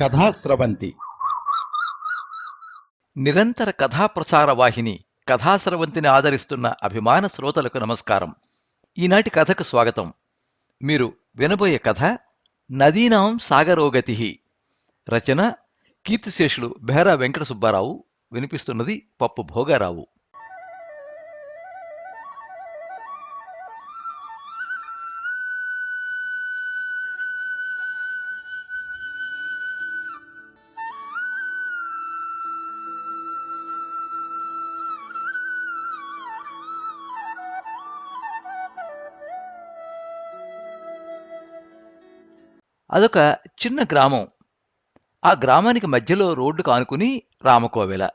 కథాస్రవంతి నిరంతర కథాప్రసార వాహిని కథాస్రవంతిని ఆదరిస్తున్న అభిమాన శ్రోతలకు నమస్కారం. ఈనాటి కథకు స్వాగతం. మీరు వినబోయే కథ నదీనాం సాగరోగతి రచన కీర్తిశేషులు బెహరా వెంకట సుబ్బారావు. వినిపిస్తున్నది పప్పు భోగారావు. అదొక చిన్న గ్రామం. ఆ గ్రామానికి మధ్యలో రోడ్డు కానుకుని రామకోవెల.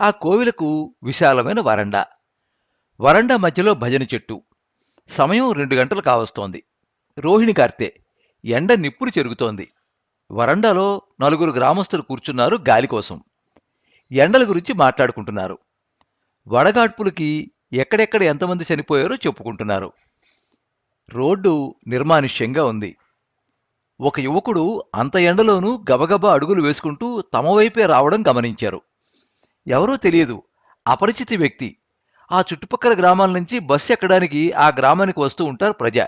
ఆ కోవిలకు విశాలమైన వరండా. వరండా మధ్యలో భజన చెట్టు. సమయం రెండు గంటలు కావస్తోంది. రోహిణి కార్తె ఎండ నిప్పులు చెరుగుతోంది. వరండాలో నలుగురు గ్రామస్తులు కూర్చున్నారు గాలి కోసం. ఎండల గురించి మాట్లాడుకుంటున్నారు. వడగాడ్పులకి ఎక్కడెక్కడ ఎంతమంది చనిపోయారో చెప్పుకుంటున్నారు. రోడ్డు నిర్మానుష్యంగా ఉంది. ఒక యువకుడు అంత ఎండలోనూ గబగబా అడుగులు వేసుకుంటూ తమ వైపే రావడం గమనించారు. ఎవరో తెలియదు. అపరిచిత వ్యక్తి. ఆ చుట్టుపక్కల గ్రామాల నుంచి బస్సు ఎక్కడానికి ఆ గ్రామానికి వస్తూ ఉంటారు ప్రజ.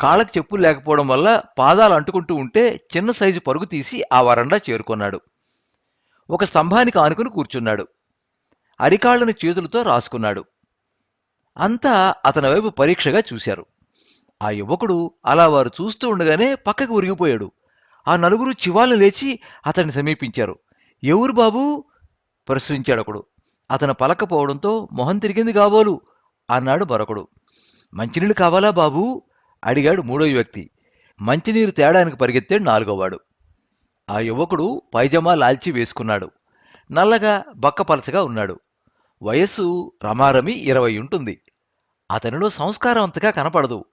కాళ్ళకి చెప్పులు లేకపోవడం వల్ల పాదాలు అంటుకుంటూ ఉంటే చిన్న సైజు పరుగు తీసి ఆ వరండా చేరుకున్నాడు. ఒక స్తంభానికి ఆనుకుని కూర్చున్నాడు. అరికాళ్ళను చేతులతో రాసుకున్నాడు. అంతా అతని వైపు పరీక్షగా చూశారు. ఆ యువకుడు అలా వారు చూస్తూ ఉండగానే పక్కకు ఉరిగిపోయాడు ఆ నలుగురు చివాలను లేచి అతన్ని సమీపించారు. ఎవరు బాబూ? ప్రశ్నించాడు ఒకడు అతను పలకపోవడంతో మొహం తిరిగింది కాబోలు అన్నాడు మరొకడు. మంచినీళ్ళు కావాలా బాబూ? అడిగాడు మూడో వ్యక్తి. మంచినీరు తేడానికి పరిగెత్తాడు నాలుగోవాడు. ఆ యువకుడు పైజమా లాల్చి వేసుకున్నాడు. నల్లగా బక్కపలచగా ఉన్నాడు. వయస్సు రమారమి ఇరవై ఉంటుంది. అతనిలో సంస్కారం అంతగా కనపడదు.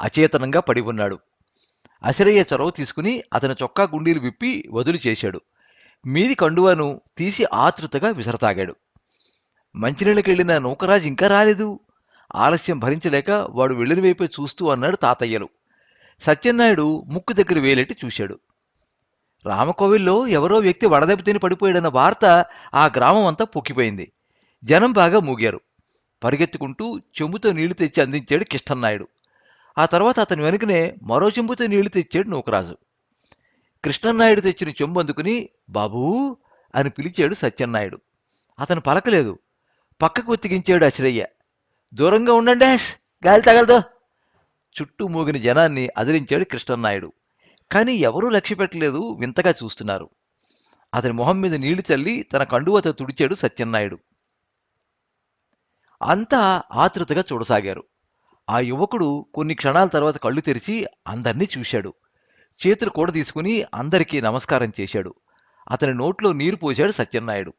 అచేతనంగా పడి ఉన్నాడు. అసిరయ్య చొరవ తీసుకుని అతని చొక్కా గుండీలు విప్పి వదులు చేశాడు. మీది కండువాను తీసి ఆతృతగా విసరతాగాడు. మంచినీళ్ళకెళ్ళిన నూకరాజు ఇంకా రాలేదు. ఆలస్యం భరించలేక వాడు వెళ్ళిన వైపే చూస్తూ అన్నాడు తాతయ్యలు. సత్యనాయుడు ముక్కు దగ్గర వేలెట్టి చూశాడు. రామకోవిల్లో ఎవరో వ్యక్తి వడదెబ్బ తిని పడిపోయాడన్న వార్త ఆ గ్రామం అంతా పొక్కిపోయింది. జనం బాగా మూగారు. పరిగెత్తుకుంటూ చెంబుతో నీళ్ళు తెచ్చి అందించాడు కిష్టన్నాయుడు. ఆ తర్వాత అతని వెనుకనే మరో చెంబుతో నీళ్ళు తెచ్చాడు నూకరాజు. కృష్ణన్నాయుడు తెచ్చిన చెంబు అందుకుని బాబూ అని పిలిచాడు సత్యన్నాయుడు. అతను పలకలేదు. పక్కకు ఒత్తిగించాడు అశ్రయ్య. దూరంగా ఉండండి గాలి తగలదో. చుట్టూ మూగిన జనాన్ని అదిలించాడు కృష్ణన్నాయుడు. కానీ ఎవరూ లక్ష్య పెట్టలేదు వింతగా చూస్తున్నారు. అతని మొహం మీద నీళ్ళు చల్లి తన కండువతో తుడిచాడు సత్యన్నాయుడు. అంతా ఆతృతగా చూడసాగారు. ఆ యువకుడు కొన్ని క్షణాల తర్వాత కళ్ళు తెరిచి అందర్నీ చూశాడు. చేతులు కూడా తీసుకుని అందరికీ నమస్కారం చేశాడు. అతని నోట్లో నీరు పోశాడు సత్యనాయుడు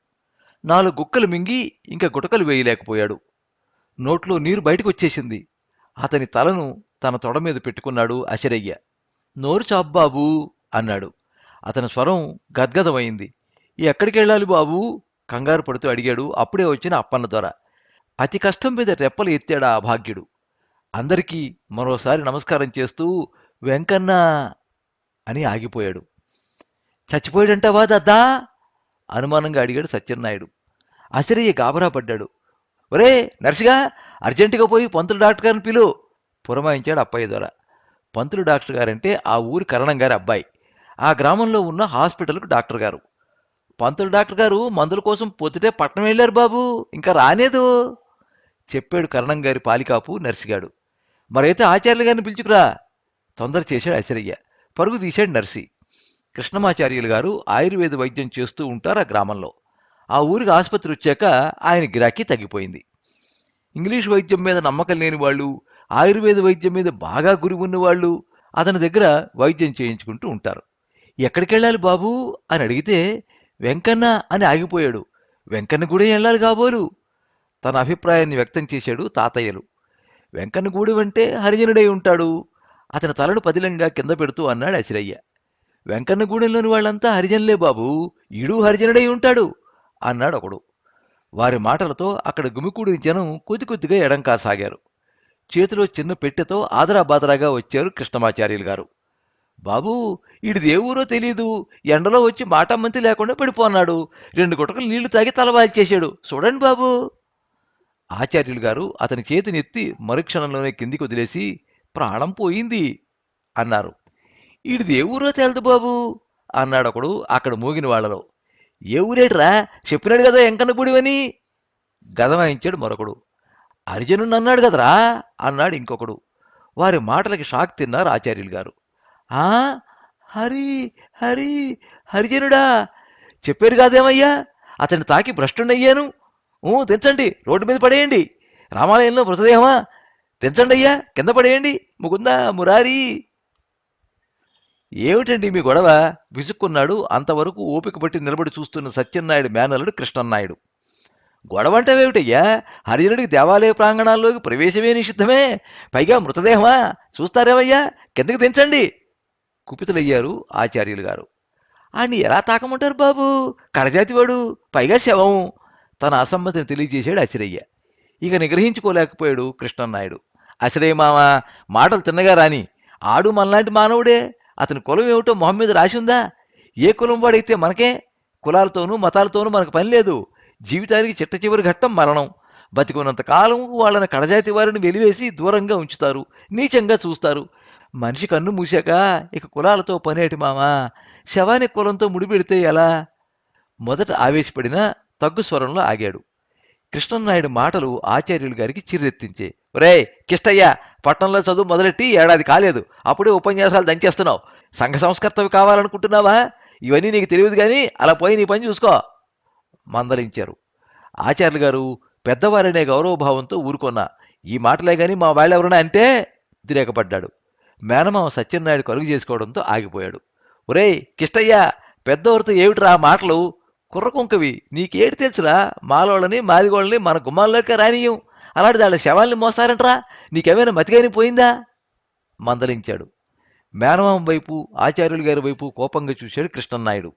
నాలుగు గుక్కలు మింగి ఇంకా గుటకలు వేయలేకపోయాడు. నోట్లో నీరు బయటకు వచ్చేసింది అతని తలను తన తొడ మీద పెట్టుకున్నాడు అశరయ్య. నోరు చాబ్బాబూ అన్నాడు. అతని స్వరం గద్గదమైంది. ఎక్కడికి వెళ్ళాలి బాబూ? కంగారు పడుతూ అడిగాడు. అప్పుడే వచ్చిన అప్పన్న దొర. అతి కష్టం మీద రెప్పలు ఎత్తాడు ఆ భాగ్యుడు. అందరికీ మరోసారి నమస్కారం చేస్తూ వెంకన్న అని ఆగిపోయాడు. చచ్చిపోయాడంటావా దద్దా అనుమానంగా అడిగాడు సత్యనాయుడు. అసిరయ్య గాబరా పడ్డాడు. ఒరే నర్సిగా అర్జెంటుగా పోయి పంతులు డాక్టర్ గారిని పిలు పురమాయించాడు అప్పయ్య ద్వారా. పంతులు డాక్టర్ గారంటే ఆ ఊరి కరణం గారి అబ్బాయి. ఆ గ్రామంలో ఉన్న హాస్పిటల్కు డాక్టర్ గారు. పంతులు డాక్టర్ గారు మందుల కోసం పొద్దుటే పట్నం వెళ్ళారు బాబు. ఇంకా రానేదు. చెప్పాడు కరణం గారి పాలికాపు నర్సిగాడు. మరైతే ఆచార్యులు గారిని పిలుచుకురా. తొందర చేశాడు అసిరయ్య పరుగు తీశాడు నర్సి. కృష్ణమాచార్యులు గారు ఆయుర్వేద వైద్యం చేస్తూ ఉంటారు ఆ గ్రామంలో. ఆ ఊరికి ఆసుపత్రి వచ్చాక ఆయన గిరాకీ తగ్గిపోయింది. ఇంగ్లీష్ వైద్యం మీద నమ్మకం లేని వాళ్ళు ఆయుర్వేద వైద్యం మీద బాగా గురి ఉన్నవాళ్ళు అతని దగ్గర వైద్యం చేయించుకుంటూ ఉంటారు. ఎక్కడికి వెళ్ళాలి బాబు? అని అడిగితే వెంకన్న అని ఆగిపోయాడు. వెంకన్న కూడా వెళ్ళాలి కాబోలు. తన అభిప్రాయాన్ని వ్యక్తం చేశాడు తాతయ్యలు. వెంకన్నగూడి అంటే హరిజనుడై ఉంటాడు. అతని తలను పదిలంగా కింద పెడుతూ అన్నాడు అసిరయ్య. వెంకన్నగూడెంలోని వాళ్ళంతా హరిజనులే బాబు. ఈడు హరిజనుడై ఉంటాడు అన్నాడు ఒకడు. వారి మాటలతో అక్కడ గుమికూడిన జనం కొద్ది కొద్దిగా ఎడం కాసాగారు చేతిలో చిన్న పెట్టెతో ఆదరా బాదరాగా వచ్చారు కృష్ణమాచార్యులు గారు. బాబూ ఈడిది ఏ ఊరో తెలీదు. ఎండలో వచ్చి మాటమ్మంతి లేకుండా పడిపోన్నాడు. రెండు గుటకలు నీళ్ళు తాగి తలవాల్చేశాడు. చూడండి బాబు. ఆచార్యులు గారు అతని చేతిని ఎత్తి మరుక్షణంలోనే కిందికి వదిలేసి ప్రాణం పోయింది అన్నారు. ఈడిది ఏ ఊరో తెలదు బాబు అన్నాడు ఒకడు అక్కడ మూగిన వాళ్ళలో. ఏ ఊరేట్రా చెప్పినాడు కదా ఎంకన్న గుడివని గదమాయించాడు మరొకడు. అర్జునుడు అన్నాడు కదరా అన్నాడు ఇంకొకడు. వారి మాటలకి షాక్ తిన్నారు ఆచార్యులు గారు. ఆ? హరి హరి హరిజనుడా? చెప్పారు కాదేమయ్యా అతన్ని తాకి భ్రష్టుండయ్యాను తెంచండి. రోడ్డు మీద పడేయండి. రామాలయంలో మృతదేహమా? తెంచండి అయ్యా. కింద పడేయండి. ముకుందా మురారి. ఏమిటండి మీ గొడవ? విసుక్కున్నాడు. అంతవరకు ఓపిక పట్టి నిలబడి చూస్తున్న సత్యనాయుడు మేనలుడు కృష్ణన్నాయుడు. గొడవ అంటావేమిటయ్యా హరిజనుడికి దేవాలయ ప్రాంగణాల్లోకి ప్రవేశమే నిషిద్ధమే. పైగా మృతదేహమా? చూస్తారేమయ్యా? కిందకి దించండి కుపితులయ్యారు ఆచార్యులు గారు. ఆయన్ని ఎలా తాకమంటారు బాబు? కడజాతివాడు పైగా శవం. తన అసమ్మతిని తెలియజేశాడు అసిరయ్య ఇక నిగ్రహించుకోలేకపోయాడు కృష్ణన్నాయుడు. అసిరయ్య మామ మాటలు తిన్నగా రాని ఆడు మనలాంటి మానవుడే అతని కులం ఏమిటో మొహం మీద రాసిందా? ఏ కులం వాడైతే మనకే కులాలతోనూ మతాలతోనూ మనకు పని లేదు. జీవితానికి చిట్ట చివరి ఘట్టం మరణం. బతికున్నంత కాలం వాళ్ళని కడజాతి వారిని వెలివేసి దూరంగా ఉంచుతారు నీచంగా చూస్తారు. మనిషి కన్ను మూసాక ఇక కులాలతో పనేటి మామా? శవాని కులంతో ముడిపెడితే ఎలా? మొదట ఆవేశపడిన తగ్గు స్వరంలో ఆగాడు. కృష్ణన్నాయుడు మాటలు ఆచార్యులు గారికి చిర్రెత్తించే ఒరేయ్ కిష్టయ్య పట్టణంలో చదువు మొదలెట్టి ఏడాది కాలేదు అప్పుడే ఉపన్యాసాలు దంచేస్తున్నావు. సంఘ సంస్కర్తవి కావాలనుకుంటున్నావా? ఇవన్నీ నీకు తెలియదు కానీ అలా పోయి నీ పని చూసుకో మందలించారు. ఆచార్యులు గారు పెద్దవారనే గౌరవభావంతో ఊరుకున్నా ఈ మాటలే కానీ మా వాళ్ళెవరైనా అంటే వ్యతిరేకపడ్డాడు మేనమామ సత్యనాయుడు కలుగు చేసుకోవడంతో ఆగిపోయాడు. ఒరేయ్ కిష్టయ్య పెద్దవారితో ఏమిట్రా మాటలు? కుర్రకుంకవి నీకేటి తెలుసురా? మాలోళ్ళని మాదిగోళ్ళని మన గుమ్మాల్లోకి రానియం అలాంటి వాళ్ళ శవాల్ని మోస్తారంట్రా? నీకేమైనా మతిగాని పోయిందా? మందలించాడు. మేనమామ వైపు ఆచార్యులు గారి వైపు కోపంగా చూశాడు కృష్ణన్నాయుడు.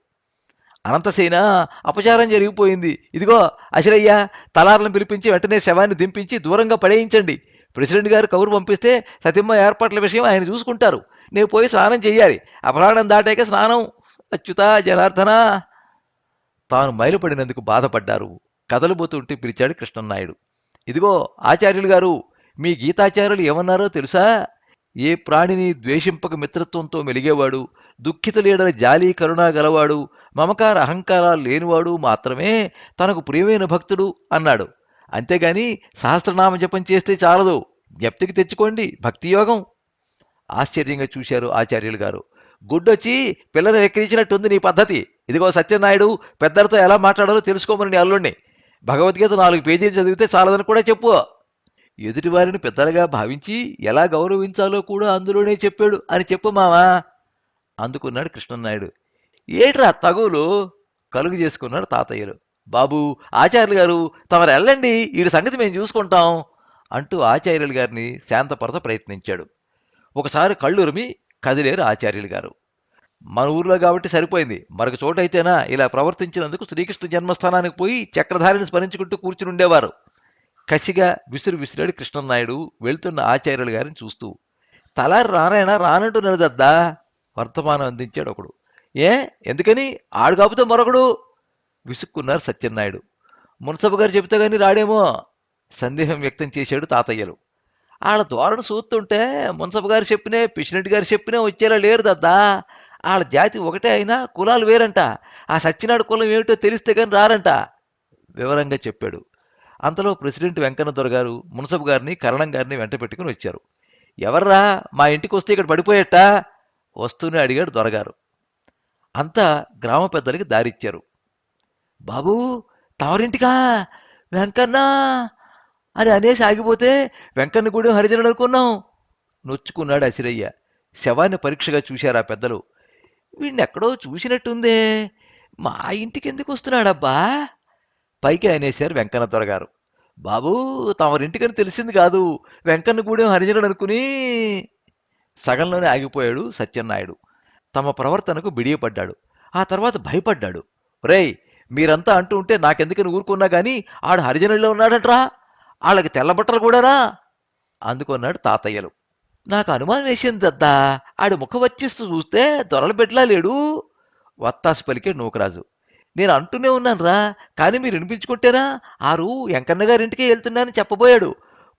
అనంతసేన అపచారం జరిగిపోయింది. ఇదిగో అశరయ్య తలార్లను పిలిపించి వెంటనే శవాన్ని దింపించి దూరంగా పడేయించండి. ప్రెసిడెంట్ గారు కబురు పంపిస్తే సతిమ్మ ఏర్పాట్ల విషయం ఆయన చూసుకుంటారు. నేను పోయి స్నానం చేయాలి అపరాణం దాటాక స్నానం. అచ్యుత జనార్దనా. తాను మైలుపడినందుకు బాధపడ్డారు. కదలబోతుంటే పిలిచాడు కృష్ణన్నాయుడు. ఇదిగో ఆచార్యులు గారు మీ గీతాచార్యులు ఏమన్నారో తెలుసా? ఏ ప్రాణిని ద్వేషింపక మిత్రత్వంతో మెలిగేవాడు దుఃఖిత లీడల జాలి కరుణ గలవాడు మమకార అహంకారాలు లేనివాడు మాత్రమే తనకు ప్రియమైన భక్తుడు అన్నాడు. అంతేగాని సహస్రనామ జపం చేస్తే చాలదు. జ్ఞప్తికి తెచ్చుకోండి భక్తియోగం ఆశ్చర్యంగా చూశారు ఆచార్యులు గారు. గుడ్డొచ్చి పిల్లని వెక్కిరించినట్టుంది నీ పద్ధతి. ఇదిగో సత్యనాయుడు పెద్దలతో ఎలా మాట్లాడాలో తెలుసుకోమని నీ అల్లుణ్ణి. భగవద్గీత నాలుగు పేజీలు చదివితే చాలదని కూడా చెప్పు. ఎదుటివారిని పెద్దలుగా భావించి ఎలా గౌరవించాలో కూడా అందులోనే చెప్పాడు అని చెప్పు మావా. అందుకున్నాడు కృష్ణన్నాయుడు ఏట్రా తగులు? కలుగు చేసుకున్నాడు తాతయ్యలు. బాబు ఆచార్యులు గారు తమరు వెళ్ళండి వీడి సంగతి మేము చూసుకుంటాం అంటూ ఆచార్యులు గారిని శాంతపరత ప్రయత్నించాడు. ఒకసారి కళ్ళురిమి కదిలేరు ఆచార్యులు గారు. మన ఊర్లో కాబట్టి సరిపోయింది. మరొక చోటైతేనా ఇలా ప్రవర్తించినందుకు శ్రీకృష్ణ జన్మస్థానానికి పోయి చక్రధారిని స్మరించుకుంటూ కూర్చుని ఉండేవారు. కసిగా విసురు విసిరాడు కృష్ణనాయుడు వెళ్తున్న ఆచార్యులు గారిని చూస్తూ తలారి రానాయన రానంటూ నిలదద్దా? వర్తమానం అందించాడు ఒకడు. ఏ? ఎందుకని? ఆడు కాకపోతే మరొకడు? విసుక్కున్నారు సత్యనాయుడు మున్సబు గారు చెబితే గాని రాడేమో? సందేహం వ్యక్తం చేశాడు తాతయ్యలు. వాళ్ళ ధోరణి చూస్తుంటే మున్సబ్ గారు చెప్పినే ప్రెసిడెంట్ గారు చెప్పినే వచ్చేలా లేరు దద్దా వాళ్ళ జాతి ఒకటే అయినా కులాలు వేరంట. ఆ సత్యనాడు కులం ఏమిటో తెలిస్తే కానీ రారంట. వివరంగా చెప్పాడు. అంతలో ప్రెసిడెంట్ వెంకన్న దొరగారు మున్సబు గారిని కరణం గారిని వెంట పెట్టుకుని వచ్చారు. ఎవర్రా? మా ఇంటికి వస్తే ఇక్కడ పడిపోయేట? వస్తూనే అడిగాడు దొరగారు అంతా గ్రామ పెద్దలకి దారిచ్చారు. బాబూ తవరింటికా? వెంకన్న! అని అనేసి ఆగిపోతే వెంకన్న గూడెం హరిజనుడు అనుకున్నాం. నొచ్చుకున్నాడు అసిరయ్య. శవాన్ని పరీక్షగా చూశారు ఆ పెద్దలు. వీడిని ఎక్కడో చూసినట్టుందే. మా ఇంటికి ఎందుకు వస్తున్నాడబ్బా? పైకి అనేశారు వెంకన్న దొరగారు బాబూ తమరింటికని తెలిసింది కాదు. వెంకన్న గూడెం హరిజనుడు అనుకుని సగంలోనే ఆగిపోయాడు సత్యనాయుడు. తమ ప్రవర్తనకు బిడియపడ్డాడు. ఆ తర్వాత భయపడ్డాడు. రేయ్ మీరంతా అంటూ ఉంటే నాకెందుకని ఊరుకున్నా కానీ ఆడు హరిజనుల్లో ఉన్నాడట్రా. వాళ్ళకి తెల్లబట్టలు కూడానా? అందుకున్నాడు తాతయ్యలు. నాకు అనుమానం వేసింది దద్దా ఆడి ముఖ వచ్చిస్తూ చూస్తే దొరల బిడ్డలా లేడు. వత్తాసు పలికే నూకరాజు. నేను అంటూనే ఉన్నానురా కానీ మీరు వినిపించుకుంటేనా? ఆరు వెంకన్న గారింటికే వెళ్తున్నానని చెప్పబోయాడు.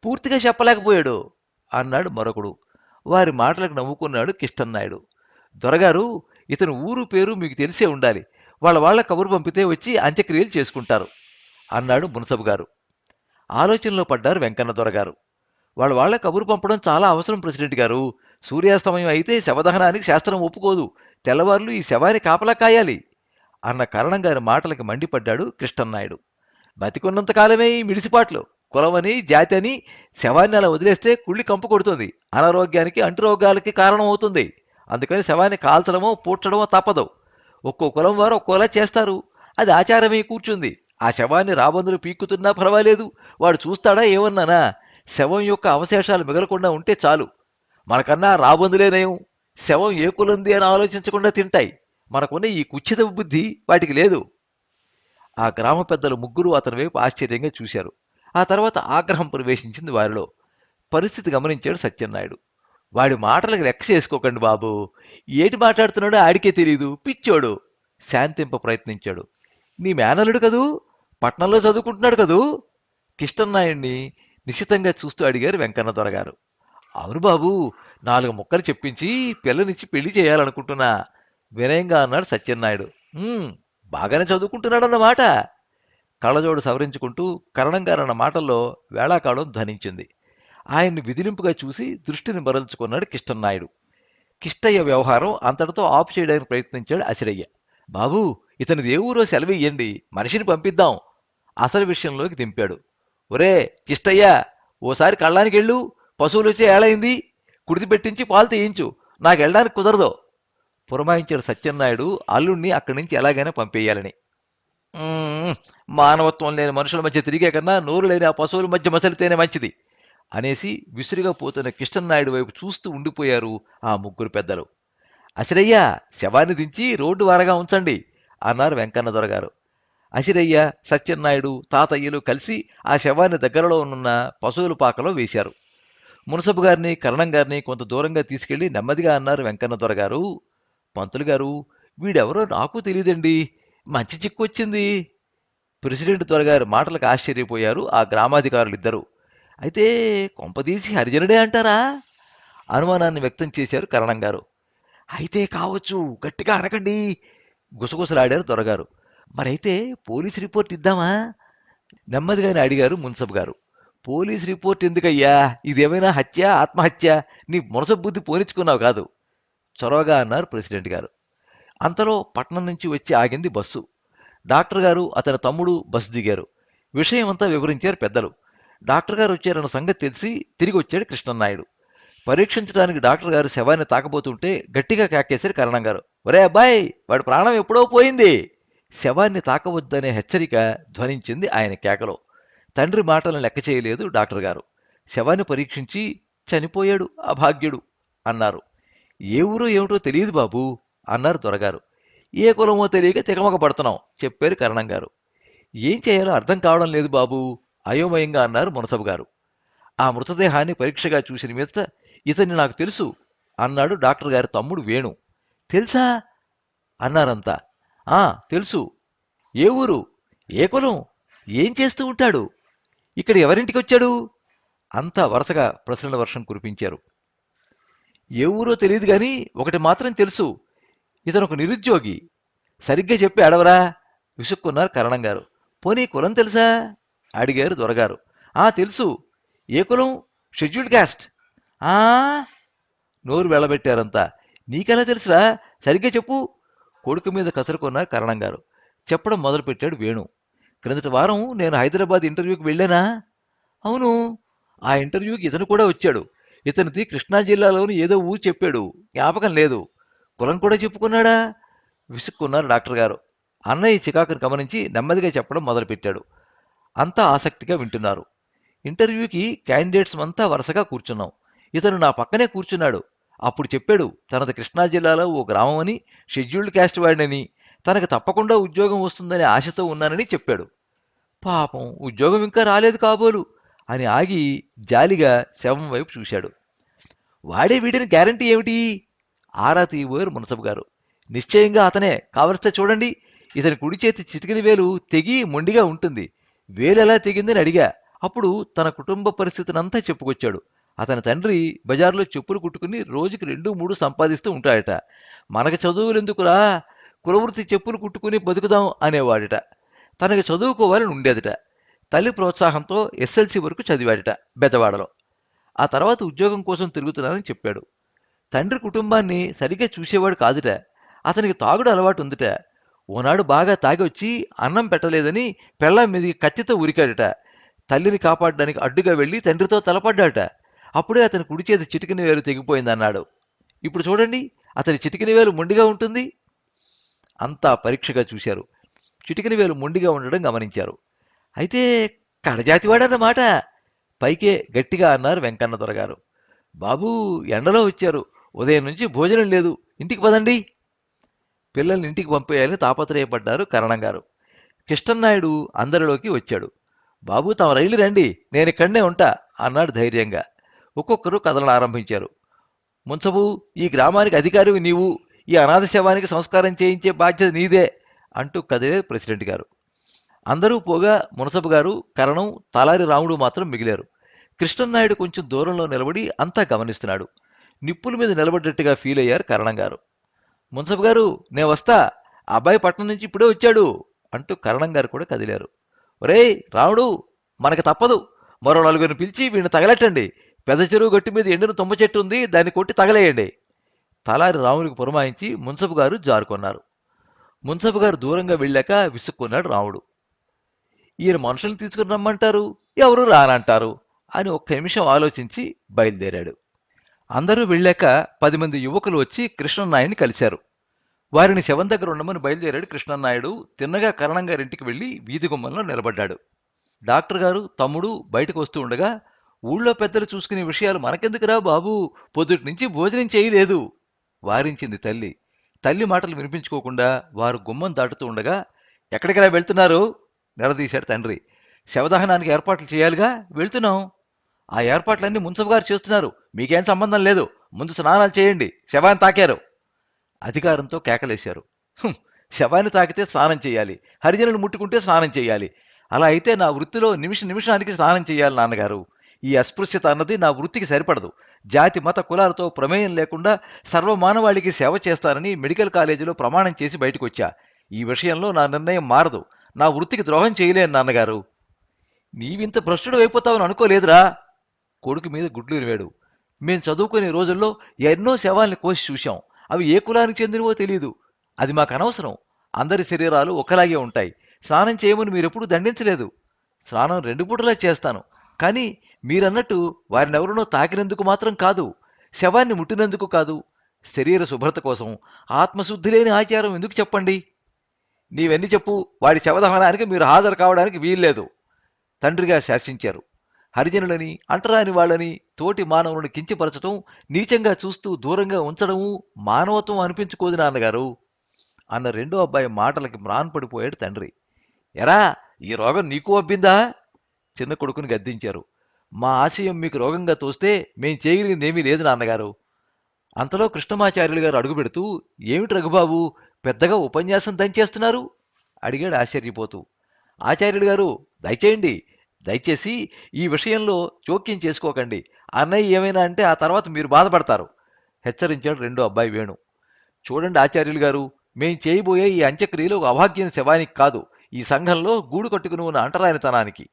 పూర్తిగా చెప్పలేకపోయాడు అన్నాడు మరొకడు. వారి మాటలకు నవ్వుకున్నాడు కిష్టన్నాయుడు. దొరగారు ఇతని ఊరు పేరు మీకు తెలిసే ఉండాలి. వాళ్ళ వాళ్ళ కబురు పంపితే వచ్చి అంత్యక్రియలు చేసుకుంటారు అన్నాడు మునసబు గారు. ఆలోచనలో పడ్డారు వెంకన్న దొరగారు. వాళ్ళ వాళ్ళ కబురు పంపడం చాలా అవసరం ప్రెసిడెంట్ గారు. సూర్యాస్తమయం అయితే శవదహనానికి శాస్త్రం ఒప్పుకోదు. తెల్లవార్లు ఈ శవాన్ని కాపలా కాయాలి అన్న కరణం గారి మాటలకి మండిపడ్డాడు కృష్ణన్నాయుడు. బతికున్నంత కాలమే ఈ మిడిసిపాట్లు. కులమని జాతి అని శవాన్ని అలా వదిలేస్తే కుళ్ళి కంపు కొడుతుంది. అనారోగ్యానికి అంటురోగాలకి కారణం అవుతుంది. అందుకని శవాన్ని కాల్చడమో పూడ్చడమో తప్పదు. ఒక్కో కులం వారు ఒక్కోలా చేస్తారు. అది ఆచారమే కూర్చుంది. ఆ శవాన్ని రాబందులు పీక్కుతున్నా పర్వాలేదు. వాడు చూస్తాడా ఏమన్నానా? శవం యొక్క అవశేషాలు మిగలకుండా ఉంటే చాలు. మనకన్నా రాబందులేనేం శవం ఏ కులంది అని ఆలోచించకుండా తింటాయి. మనకున్న ఈ కుచ్చిత బుద్ధి వాటికి లేదు. ఆ గ్రామ పెద్దలు ముగ్గురు అతని వైపు ఆశ్చర్యంగా చూశారు. ఆ తర్వాత ఆగ్రహం ప్రవేశించింది వారిలో. పరిస్థితి గమనించాడు సత్యనాయుడు. వాడి మాటలకు లెక్క చేసుకోకండి బాబు. ఏటి మాట్లాడుతున్నాడో ఆడికే తెలియదు పిచ్చోడు. శాంతింప ప్రయత్నించాడు. నీ మేనలుడు కదూ? పట్నంలో చదువుకుంటున్నాడు కదూ? కిష్టన్నాయుడిని నిశితంగా చూస్తూ అడిగారు వెంకన్న దొరగారు. అవును బాబు నాలుగు ముక్కలు చెప్పించి పిల్లనిచ్చి పెళ్ళి చేయాలనుకుంటున్నా వినయంగా అన్నాడు సత్యనాయుడు "ఉమ్, బాగానే చదువుకుంటున్నాడన్నమాట. కళ్ళజోడు సవరించుకుంటూ కరణంగారన్న మాటల్లో వేళాకాలం ధ్వనించింది. ఆయన్ని విదిలింపుగా చూసి దృష్టిని మరల్చుకున్నాడు కిష్టన్నాయుడు కిష్టయ్య వ్యవహారం అంతటితో ఆఫ్ చేయడానికి ప్రయత్నించాడు అసిరయ్య. బాబు ఇతనిది ఏ ఊరో సెలవు ఇయ్యండి మనిషిని పంపిద్దాం. అసలు విషయంలోకి దింపాడు. ఒరే కిష్టయ్య ఓసారి కళ్ళానికి వెళ్ళు పశువులు వచ్చే ఏళైంది కుడితి పెట్టించి పాలు తీయించు నాకు వెళ్ళడానికి కుదరదు పురమాయించాడు సత్యనాయుడు అల్లుణ్ణి అక్కడి నుంచి ఎలాగైనా పంపేయాలని. మానవత్వం లేని మనుషుల మధ్య తిరిగే కన్నా నోరు లేని ఆ పశువుల మధ్య మసలితేనే మంచిది అనేసి విసురుగా పోతున్న కిష్టన్నాయుడు వైపు చూస్తూ ఉండిపోయారు ఆ ముగ్గురు పెద్దలు. అసిరయ్య శవాన్ని దించి రోడ్డు వారగా ఉంచండి అన్నారు వెంకన్న దొరగారు అసిరయ్య సత్యనాయుడు తాతయ్యలు కలిసి ఆ శవాన్ని దగ్గరలో ఉన్న పశువుల పాకలో వేశారు. మునసబు గారిని కరణం గారిని కొంత దూరంగా తీసుకెళ్ళి నెమ్మదిగా అన్నారు వెంకన్న దొరగారు. పంతులు గారు వీడెవరో నాకు తెలియదండి మంచి చిక్కు వచ్చింది. ప్రెసిడెంట్ దొరగారి మాటలకు ఆశ్చర్యపోయారు ఆ గ్రామాధికారులిద్దరూ. అయితే కొంపదీసి హరిజనుడే అంటారా? అనుమానాన్ని వ్యక్తం చేశారు కరణం గారు. అయితే కావచ్చు గట్టిగా అనకండి గుసగుసలాడారు దొరగారు. మరైతే పోలీస్ రిపోర్ట్ ఇద్దామా? నెమ్మదిగానే అడిగారు మున్సబ్ గారు. పోలీస్ రిపోర్ట్ ఎందుకయ్యా? ఇదేమైనా హత్య? ఆత్మహత్య? నీ మునస బుద్ధి పోనిచ్చుకున్నావు కాదు. చొరవగా అన్నారు ప్రెసిడెంట్ గారు. అంతలో పట్నం నుంచి వచ్చి ఆగింది బస్సు. డాక్టర్ గారు అతని తమ్ముడు బస్సు దిగారు. విషయం అంతా వివరించారు పెద్దలు. డాక్టర్ గారు వచ్చారన్న సంగతి తెలిసి తిరిగి వచ్చాడు కృష్ణన్నాయుడు. పరీక్షించడానికి డాక్టర్ గారు శవాన్ని తాకబోతుంటే గట్టిగా కాకేశారు కరణం గారు. ఒరే అబ్బాయి వాడి ప్రాణం ఎప్పుడో పోయింది. శవాన్ని తాకవద్దనే హెచ్చరిక ధ్వనించింది ఆయన కేకలో. తండ్రి మాటలను లెక్క చేయలేదు డాక్టర్ గారు. శవాన్ని పరీక్షించి చనిపోయాడు అభాగ్యుడు అన్నారు. ఏ ఊరో ఏమిటో తెలియదు బాబు అన్నారు దొరగారు ఏ కులమో తెలియక తెగమక పడుతున్నాం చెప్పారు కరణం గారు. ఏం చేయాలో అర్థం కావడం లేదు బాబు అయోమయంగా అన్నారు మునసబు గారు. ఆ మృతదేహాన్ని పరీక్షగా చూసిన మీద ఇతన్ని నాకు తెలుసు అన్నాడు డాక్టర్ గారి తమ్ముడు వేణు. తెలుసా అన్నారంతా. ఆ తెలుసు. ఏ ఊరు? ఏ కులం? ఏం చేస్తూ ఉంటాడు? ఇక్కడ ఎవరింటికి వచ్చాడు? అంతా వరుసగా ప్రశ్నల వర్షం కురిపించారు. ఏ ఊరో తెలియదు కానీ ఒకటి మాత్రం తెలుసు. ఇతను ఒక నిరుద్యోగి. సరిగ్గా చెప్పి అడవరా? విసుక్కున్నారు కరణం గారు. పోనీ కులం తెలుసా? అడిగారు దొరగారు. ఆ తెలుసు. ఏ కులం? షెడ్యూల్డ్ క్యాస్ట్ ఆ? నోరు వెళ్ళబెట్టారంతా. నీకెలా తెలుసురా? సరిగ్గా చెప్పు. కొడుకు మీద కసురుకున్నారు కరణం గారు. చెప్పడం మొదలుపెట్టాడు వేణు. క్రిందటి వారం నేను హైదరాబాద్ ఇంటర్వ్యూకి వెళ్ళానా? అవును. ఆ ఇంటర్వ్యూకి ఇతను కూడా వచ్చాడు. ఇతనిది కృష్ణా జిల్లాలోని ఏదో ఊరు చెప్పాడు. జ్ఞాపకం లేదు. కులం కూడా చెప్పుకున్నాడా? విసుక్కున్నారు డాక్టర్ గారు. అన్నయ్య చికాకును గమనించి నెమ్మదిగా చెప్పడం మొదలుపెట్టాడు. అంతా ఆసక్తిగా వింటున్నారు. ఇంటర్వ్యూకి క్యాండిడేట్స్ అంతా వరుసగా కూర్చున్నాం. ఇతను నా పక్కనే కూర్చున్నాడు. అప్పుడు చెప్పాడు తనది కృష్ణా జిల్లాలో ఓ గ్రామమని షెడ్యూల్డ్ క్యాస్ట్ వాడినని తనకు తప్పకుండా ఉద్యోగం వస్తుందనే ఆశతో ఉన్నానని చెప్పాడు. పాపం ఉద్యోగం ఇంకా రాలేదు కాబోలు అని ఆగి జాలిగా శవం వైపు చూశాడు. వాడే వీడిని గ్యారంటీ ఏమిటి? ఆరా తీయబోయారు మునసబు గారు. నిశ్చయంగా అతనే. కావలిస్తే చూడండి. ఇతని కుడి చేతి చిటికిన వేలు తెగి మొండిగా ఉంటుంది. వేలు ఎలా తెగిందని అడిగా. అప్పుడు తన కుటుంబ పరిస్థితినంతా చెప్పుకొచ్చాడు. అతని తండ్రి బజార్లో చెప్పులు కుట్టుకుని రోజుకి రెండు మూడు సంపాదిస్తూ ఉంటాడట మనకు చదువులెందుకురా కులవృత్తి చెప్పులు కుట్టుకుని బతుకుదాం అనేవాడట. తనకి చదువుకోవాలని ఉండేదట. తల్లి ప్రోత్సాహంతో ఎస్ఎల్సి వరకు చదివాడట బెదవాడలో. ఆ తర్వాత ఉద్యోగం కోసం తిరుగుతున్నానని చెప్పాడు. తండ్రి కుటుంబాన్ని సరిగ్గా చూసేవాడు కాదుట. అతనికి తాగుడు అలవాటు ఉందిట. ఓనాడు బాగా తాగి వచ్చి అన్నం పెట్టలేదని పెళ్ళాం మీదకి కత్తితో ఉరికాడట. తల్లిని కాపాడడానికి అడ్డుగా వెళ్ళి తండ్రితో తలపడ్డాట. అప్పుడే అతని కుడి చేతి చిటికిన వేలు తెగిపోయిందన్నాడు. ఇప్పుడు చూడండి అతని చిటికిన వేలు మొండిగా ఉంటుంది. అంతా పరీక్షగా చూశారు. చిటికిన వేలు మొండిగా ఉండడం గమనించారు. అయితే కడజాతివాడన్నమాట పైకే గట్టిగా అన్నారు వెంకన్న దొరగారు. బాబూ ఎండలో వచ్చారు. ఉదయం నుంచి భోజనం లేదు. ఇంటికి పదండి. పిల్లల్ని ఇంటికి పంపేయాలని తాపత్రయపడ్డారు కరణం గారు కిష్టన్నాయుడు అందరిలోకి వచ్చాడు. బాబు తమ రైలు రండి. నేను ఇక్కడనే ఉంటా అన్నాడు ధైర్యంగా. ఒక్కొక్కరు కథలను ఆరంభించారు. మున్సబు ఈ గ్రామానికి అధికారివి నీవు ఈ అనాథ శవానికి సంస్కారం చేయించే బాధ్యత నీదే అంటూ కదిలే ప్రెసిడెంట్ గారు. అందరూ పోగా మునసబు గారు కరణం తలారి రాముడు మాత్రం మిగిలారు. కృష్ణన్నాయుడు కొంచెం దూరంలో నిలబడి అంతా గమనిస్తున్నాడు. నిప్పుల మీద నిలబడ్డట్టుగా ఫీల్ అయ్యారు కరణం గారు. మున్సబు గారు నే వస్తా. అబ్బాయి పట్నం నుంచి ఇప్పుడే వచ్చాడు అంటూ కరణం గారు కూడా కదిలారు. ఒరేయ్ రాముడు మనకు తప్పదు. మరో నలుగురిని పిలిచి వీడిని తగలెట్టండి. పెద్ద చెరువు గట్టి మీద ఎండిన తుమ్మ చెట్టు ఉంది దాన్ని కొట్టి తగలేయండి. తలారి రాముడికి పురమాయించి మున్సబు గారు జారుకొన్నారు. మున్సబు గారు దూరంగా వెళ్ళాక విసుక్కున్నాడు రాముడు. ఈయన మనుషుల్ని తీసుకుని రమ్మంటారు? ఎవరు రానంటారు? అని ఒక్క నిమిషం ఆలోచించి బయలుదేరాడు. అందరూ వెళ్ళాక పది మంది యువకులు వచ్చి కృష్ణనాయుడిని కలిశారు. వారిని శవం దగ్గర ఉండమని బయలుదేరాడు కృష్ణనాయుడు తిన్నగా కరణం గారింటికి వెళ్ళి వీధి గుమ్మంలో నిలబడ్డాడు. డాక్టర్ గారు తమ్ముడు బయటకు వస్తూ ఉండగా ఊళ్ళో పెద్దలు చూసుకునే విషయాలు మనకెందుకురా బాబు? పొద్దుటి నుంచి భోజనం చేయలేదు. వారించింది తల్లి. తల్లి మాటలు వినిపించుకోకుండా వారు గుమ్మం దాటుతూ ఉండగా ఎక్కడికలా వెళ్తున్నారు? నిలదీశాడు తండ్రి. శవదహనానికి ఏర్పాట్లు చేయాలిగా? వెళ్తున్నాం. ఆ ఏర్పాట్లన్నీ మున్సబు గారు చేస్తున్నారు. మీకేం సంబంధం లేదు. ముందు స్నానాలు చేయండి. శవాన్ని తాకారు. అధికారంతో కేకలేశారు. శవాన్ని తాకితే స్నానం చేయాలి. హరిజనులు ముట్టుకుంటే స్నానం చేయాలి. అలా అయితే నా వృత్తిలో నిమిష నిమిషానికి స్నానం చేయాలి నాన్నగారు. ఈ అస్పృశ్యత అన్నది నా వృత్తికి సరిపడదు. జాతి మత కులాలతో ప్రమేయం లేకుండా సర్వమానవాళికి సేవ చేస్తానని మెడికల్ కాలేజీలో ప్రమాణం చేసి బయటకు వచ్చా ఈ విషయంలో నా నిర్ణయం మారదు. నా వృత్తికి ద్రోహం చేయలేను నాన్నగారు. నీవింత భ్రష్టుడు అయిపోతావని అనుకోలేదురా. కొడుకు మీద గుడ్లు వేడు మేం చదువుకునే రోజుల్లో ఎన్నో శవాల్ని కోసి చూశాం. అవి ఏ కులానికి చెందినవో తెలియదు అది మాకు అనవసరం. అందరి శరీరాలు ఒకలాగే ఉంటాయి. స్నానం చేయమని మీరెప్పుడు దండించలేదు. స్నానం రెండు పూటలా చేస్తాను. కానీ మీరన్నట్టు వారినెవరినో తాకినందుకు మాత్రం కాదు శవాన్ని ముట్టినందుకు కాదు శరీర శుభ్రత కోసం ఆత్మశుద్ధి లేని ఆచారం ఎందుకు చెప్పండి? నీవెన్ని చెప్పు వాడి శవదహనానికి మీరు హాజరు కావడానికి వీల్లేదు తండ్రిగా శాసించారు. హరిజనులని అంటరాని వాళ్ళని తోటి మానవులను కించపరచటం నీచంగా చూస్తూ దూరంగా ఉంచడము మానవత్వం అనిపించుకోదు నాన్నగారు అన్న రెండో అబ్బాయి మాటలకి మ్రాన్పడిపోయాడు తండ్రి. ఎరా ఈ రోగం నీకు అబ్బిందా? చిన్న కొడుకుని గద్దించారు. మా ఆశయం మీకు రోగంగా తోస్తే మేం చేయగలిగిందేమీ లేదు నాన్నగారు. అంతలో కృష్ణమాచార్యులు గారు అడుగుపెడుతూ ఏమిటి రఘుబాబు పెద్దగా ఉపన్యాసం దంచేస్తున్నారు? అడిగాడు ఆశ్చర్యపోతూ. ఆచార్యులు గారు దయచేయండి దయచేసి ఈ విషయంలో జోక్యం చేసుకోకండి. అన్నయ్య ఏమైనా అంటే ఆ తర్వాత మీరు బాధపడతారు. హెచ్చరించాడు రెండో అబ్బాయి వేణు. చూడండి ఆచార్యులు గారు మేం చేయబోయే ఈ అంత్యక్రియలు ఒక అభాగ్యం శవానికి కాదు. ఈ సంఘంలో గూడు కట్టుకుని ఉన్న అంటరానితనానికి.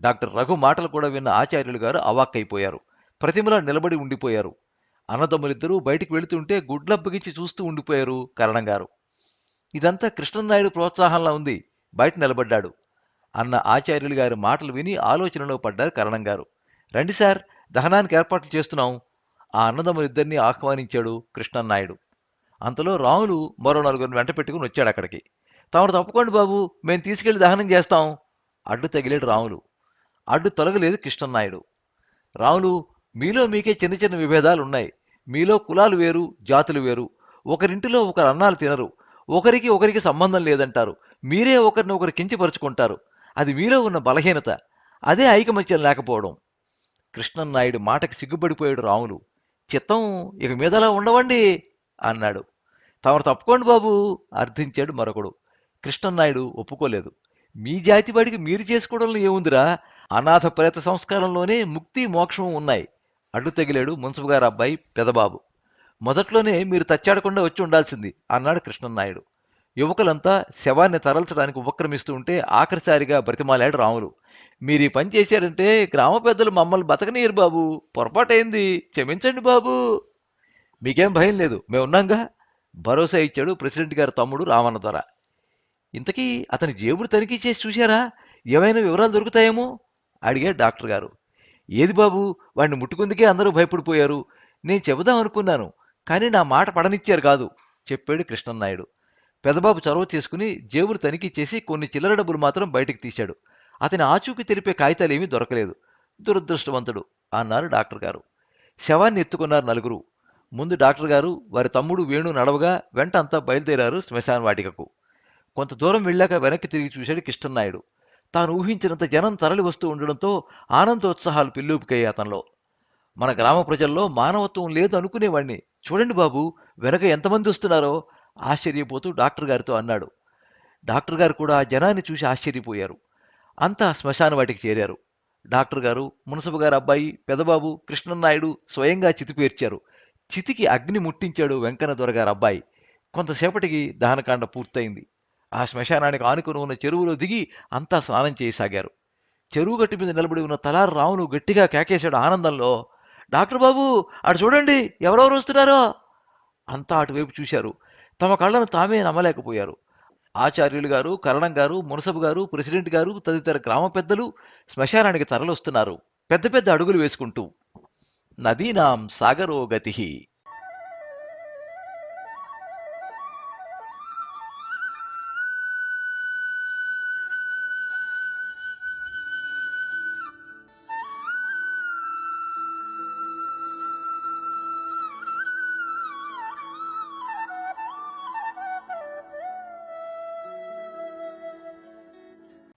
డాక్టర్ రఘు మాటలు కూడా విన్న ఆచార్యులు గారు అవాక్కైపోయారు. ప్రతిమలా నిలబడి ఉండిపోయారు. అన్నదమ్ములిద్దరూ బయటికి వెళుతుంటే గుడ్లప్పగించి చూస్తూ ఉండిపోయారు కరణం గారు ఇదంతా కృష్ణనాయుడు ప్రోత్సాహంలా ఉంది. బయట నిలబడ్డాడు. అన్న ఆచార్యులు గారి మాటలు విని ఆలోచనలో పడ్డారు కరణం గారు రండి సార్ దహనానికి ఏర్పాట్లు చేస్తున్నాం. ఆ అన్నదమ్ములిద్దరినీ ఆహ్వానించాడు కృష్ణన్నాయుడు. అంతలో రాములు మరో నలుగురిని వెంట పెట్టుకుని వచ్చాడు అక్కడికి. తమరు తప్పుకోండి బాబు మేము తీసుకెళ్ళి దహనం చేస్తాం. అడ్డు తగిలేడు రాములు. అడ్డు తొలగలేదు కృష్ణన్నాయుడు. రాములు మీలో మీకే చిన్న చిన్న విభేదాలు ఉన్నాయి మీలో కులాలు వేరు జాతులు వేరు. ఒకరింటిలో ఒకరు అన్నాలు తినరు. ఒకరికి ఒకరికి సంబంధం లేదంటారు. మీరే ఒకరిని ఒకరు కించపరుచుకుంటారు. అది మీలో ఉన్న బలహీనత. అదే ఐకమత్యం లేకపోవడం. కృష్ణన్నాయుడు మాటకి సిగ్గుపడిపోయాడు రాములు. చిత్తం ఇక మీదలా ఉండవండి అన్నాడు. తమరు తప్పుకోండి బాబు అర్థించాడు మరొకడు. కృష్ణన్నాయుడు ఒప్పుకోలేదు. మీ జాతి వాడికి మీరు చేసుకోవడంలో ఏముందిరా? అనాథ ప్రేత సంస్కారంలోనే ముక్తి మోక్షం ఉన్నాయి. అడ్డు తగిలాడు మున్సుపుగారు అబ్బాయి పెదబాబు. మొదట్లోనే మీరు తచ్చాడకుండా వచ్చి ఉండాల్సింది అన్నాడు కృష్ణన్నాయుడు. యువకులంతా శవాన్ని తరల్చడానికి ఉపక్రమిస్తూ ఉంటే ఆఖరిసారిగా బ్రతిమాలాడు రాములు. మీరు ఈ పని చేశారంటే గ్రామ పెద్దలు మమ్మల్ని బతకనీయరు బాబు. పొరపాటైంది. క్షమించండి బాబు. మీకేం భయం లేదు. మేమున్నాంగా భరోసా ఇచ్చాడు ప్రెసిడెంట్ గారి తమ్ముడు రామన్న ద్వారా ఇంతకీ అతని జేబులు తనిఖీ చేసి చూశారా? ఏమైనా వివరాలు దొరుకుతాయేమో? అడిగాడు డాక్టర్ గారు. ఏది బాబు వాడిని ముట్టుకుందుకే అందరూ భయపడిపోయారు. నేను చెబుదాం అనుకున్నాను కానీ నా మాట పడనిచ్చారు కాదు చెప్పాడు కృష్ణన్నాయుడు. పెదబాబు చొరవ చేసుకుని జేబులు తనిఖీ చేసి కొన్ని చిల్లర డబ్బులు మాత్రం బయటకు తీశాడు. అతని ఆచూకీ తెలిపే కాగితాలేమీ దొరకలేదు దురదృష్టవంతుడు అన్నారు డాక్టర్ గారు. శవాన్ని ఎత్తుకున్నారు నలుగురు. ముందు డాక్టర్ గారు వారి తమ్ముడు వేణు నడవగా వెంట అంతా బయలుదేరారు శ్మశాన వాటికకు కొంత దూరం వెళ్ళాక వెనక్కి తిరిగి చూశాడు కృష్ణనాయుడు తాను ఊహించినంత జనం తరలి వస్తూ ఉండడంతో ఆనందోత్సాహాలు పిల్లూపుకాయి అతనిలో. మన గ్రామ ప్రజల్లో మానవత్వం లేదు అనుకునేవాణ్ణి. చూడండి బాబు వెనక ఎంతమంది వస్తున్నారో ఆశ్చర్యపోతూ డాక్టర్ గారితో అన్నాడు. డాక్టర్ గారు కూడా ఆ జనాన్ని చూసి ఆశ్చర్యపోయారు. అంతా శ్మశాన వాటికి చేరారు. డాక్టర్ గారు మునసబు గారు అబ్బాయి పెదబాబు కృష్ణన్నాయుడు స్వయంగా చితి పేర్చారు. చితికి అగ్ని ముట్టించాడు వెంకన్న దొరగారు అబ్బాయి. కొంతసేపటికి దహనకాండ పూర్తయింది. ఆ శ్మశానానికి ఆనుకుని ఉన్న చెరువులో దిగి అంతా స్నానం చేయసాగారు. చెరువు గట్టి మీద నిలబడి ఉన్న తలారు రావును గట్టిగా కేకేశాడు ఆనందంలో. డాక్టర్ బాబు అటు చూడండి ఎవరెవరు వస్తున్నారో? అంతా అటువైపు చూశారు. తమ కళ్ళను తామే నమ్మలేకపోయారు. ఆచార్యులు గారు కరణం గారు మునసబు గారు ప్రెసిడెంట్ గారు తదితర గ్రామ పెద్దలు శ్మశానానికి తరలొస్తున్నారు పెద్ద పెద్ద అడుగులు వేసుకుంటూ. నదీనాం సాగరో గతి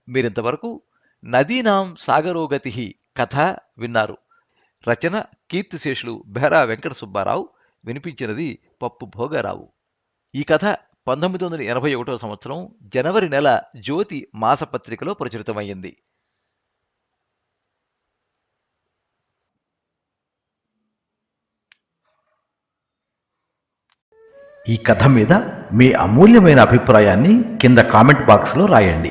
మీరింతవరకు నదీనాం సాగరోగతి కథ విన్నారు. రచన కీర్తిశేషులు బెహరా వెంకట సుబ్బారావు వినిపించినది పప్పు భోగారావు. ఈ కథ పంతొమ్మిది వందల ఎనభై ఒకటో సంవత్సరం జనవరి నెల జ్యోతి మాసపత్రికలో ప్రచురితమైంది ఈ కథ మీద మీ అమూల్యమైన అభిప్రాయాన్ని కింద కామెంట్ బాక్స్లో రాయండి.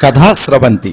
కథా స్రవంతి